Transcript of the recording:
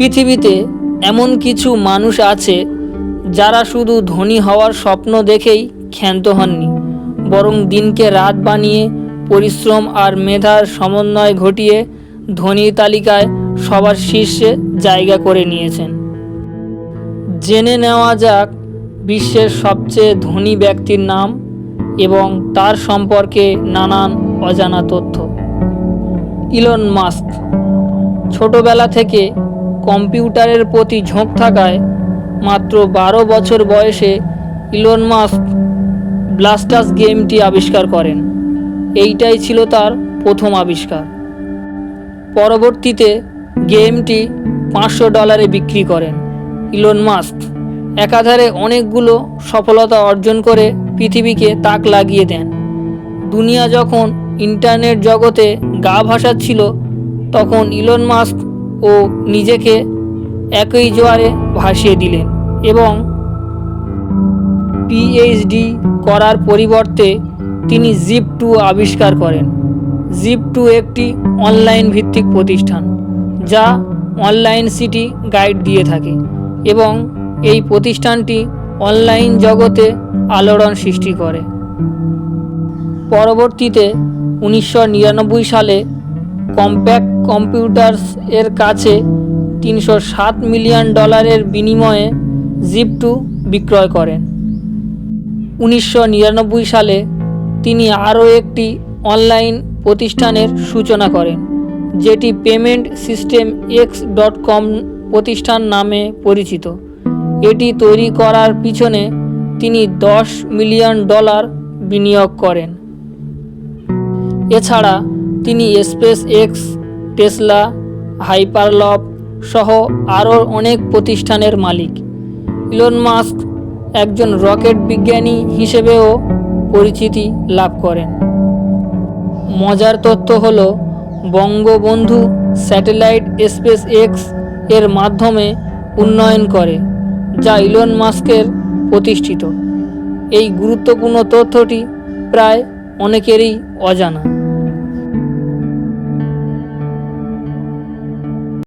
পৃথিবীতে এমন কিছু মানুষ আছে যারা শুধু ধনী হওয়ার স্বপ্ন দেখেই ক্ষান্ত হননি, বরং দিনকে রাত বানিয়ে, পরিশ্রম আর মেধার সমন্বয় ঘটিয়ে ধনীর তালিকায় সবার শীর্ষে জায়গা করে নিয়েছেন। জেনে নেওয়া যাক বিশ্বের সবচেয়ে ধনী ব্যক্তির নাম এবং তার সম্পর্কে নানান অজানা তথ্য। ইলন মাস্ক, ছোটবেলা থেকে কম্পিউটারের প্রতি ঝোঁক থাকায় মাত্র বারো বছর বয়সে ইলন মাস্ক ব্লাস্টাস গেমটি আবিষ্কার করেন। এইটাই ছিল তার প্রথম আবিষ্কার। পরবর্তীতে গেমটি পাঁচশো ডলারে বিক্রি করেন ইলন মাস্ক। একাধারে অনেকগুলো সফলতা অর্জন করে পৃথিবীকে তাক লাগিয়ে দেন। দুনিয়া যখন ইন্টারনেট জগতে গা ভাসাচ্ছিল, তখন ইলন মাস্ক ও নিজেকে একই জোয়ারে ভাসিয়ে দিলেন এবং পিএইচডি করার পরিবর্তে তিনি জিপ টু আবিষ্কার করেন। জিপ টু একটি অনলাইন ভিত্তিক প্রতিষ্ঠান যা অনলাইন সিটি গাইড দিয়ে থাকে এবং এই প্রতিষ্ঠানটি অনলাইন জগতে আলোড়ন সৃষ্টি করে। পরবর্তীতে উনিশশো নিরানব্বই সালে কম্প্যাক্ট কম্পিউটার্স এর কাছে তিনশো সাত মিলিয়ন ডলারের বিনিময়ে জিপ টু বিক্রয় করেন। উনিশশো নিরানব্বই সালে তিনি আরও একটি অনলাইন প্রতিষ্ঠানের সূচনা করেন, যেটি payment system X dot com প্রতিষ্ঠান নামে পরিচিত। এটি তৈরি করার পিছনে তিনি দশ মিলিয়ন ডলার বিনিয়োগ করেন। এছাড়া তিনি স্পেস এক্স টেসলা হাইপারলপ সহ আরও অনেক প্রতিষ্ঠানের মালিক। ইলন মাস্ক একজন রকেট বিজ্ঞানী হিসেবেও পরিচিতি লাভ করেন। মজার তথ্য হল, বঙ্গবন্ধু স্যাটেলাইট স্পেস এক্সের মাধ্যমে উন্নয়ন করে, যা ইলন মাস্কের প্রতিষ্ঠিত। এই গুরুত্বপূর্ণ তথ্যটি প্রায় অনেকেরই অজানা।